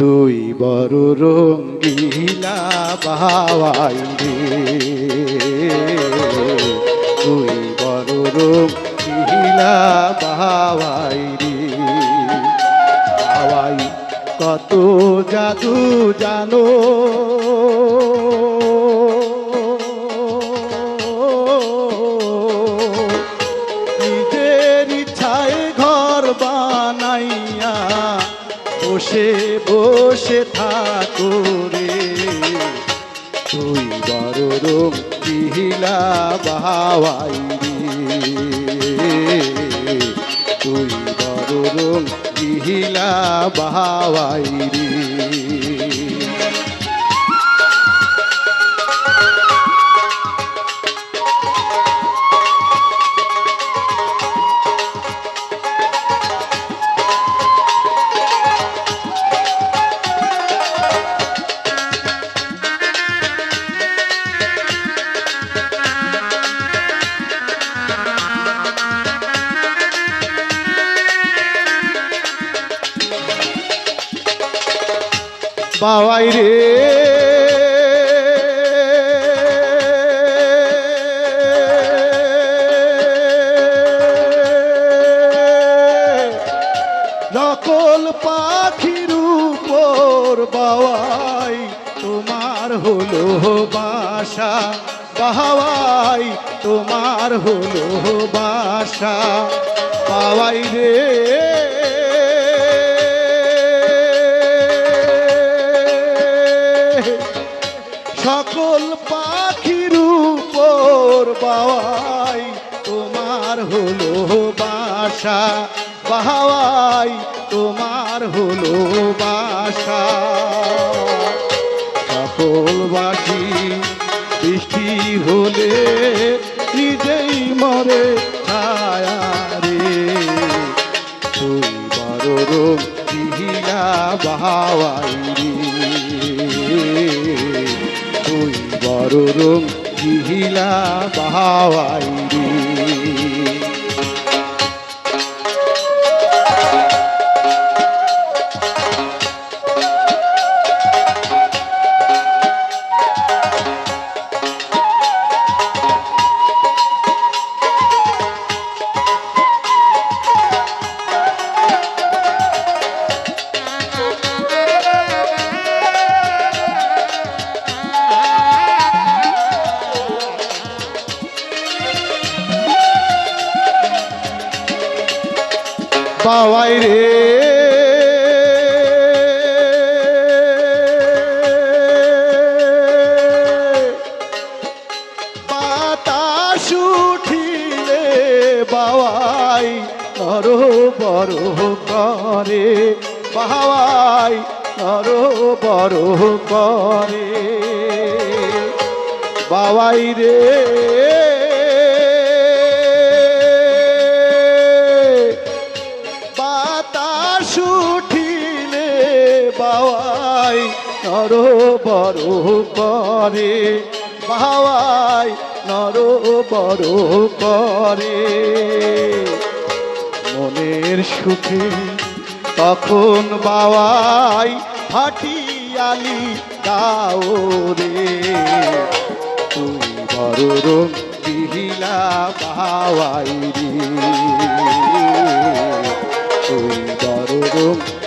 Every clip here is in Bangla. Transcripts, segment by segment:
তুই বড় রঙ্গিলা বাহাওয়াই রে। তুই বড় রঙ্গিলা বাহাওয়াই রে। বাবাই কত জাদু জানো। বসে বসে থাকো রে। তুই বড় রোগ কিহিলা বাহাই রে। তুই বড় রোগ কিহিলা বাহাই রে। বাবাই রে। নকল পাখির উপর বাবাই তোমার হলো বাসা। বাহাওয়াই, তোমার হলো বাসা। বাবাই রে। সকল পাখির উপর বাওয়াই, তোমার হলো বাসা বাহাওয়াই তোমার হলো বাসা। সকল বাসি বৃষ্টি হলে নিজেই মরে ছায়া রে। বাহাওয়াই রে। বড় রোগ পিহিলা বাহাওয়াই রে। বাতাস উঠিলে বাবাই নর বড় করে। বাবাই নর বড় করে। বাবাই রে। বাতাস উঠিলে বাওয়াই নর বড় করে, বাওয়াই নর বড় করে। মনের সুখে তখন বাওয়াই ফাটিয়ালি দাও রে। তুই বড় রং দিহিলা বাওয়াই রে। তুই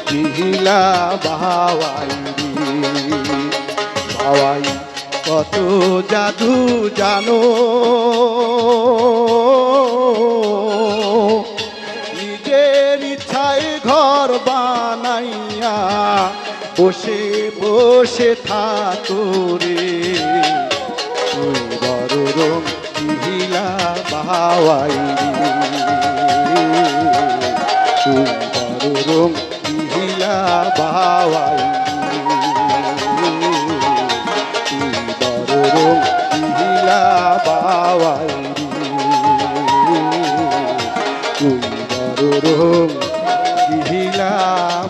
দিহিলা বাওয়াই রে বাওয়াই কত জাদু জানো। নিজের ইচ্ছায় ঘর বানাইয়া বসে বসে থাকো রে। তুই বড় না বাওয়াই বড় রঙিলা বাওয়াই তুই বড় রঙিলা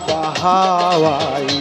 বাহাওয়াই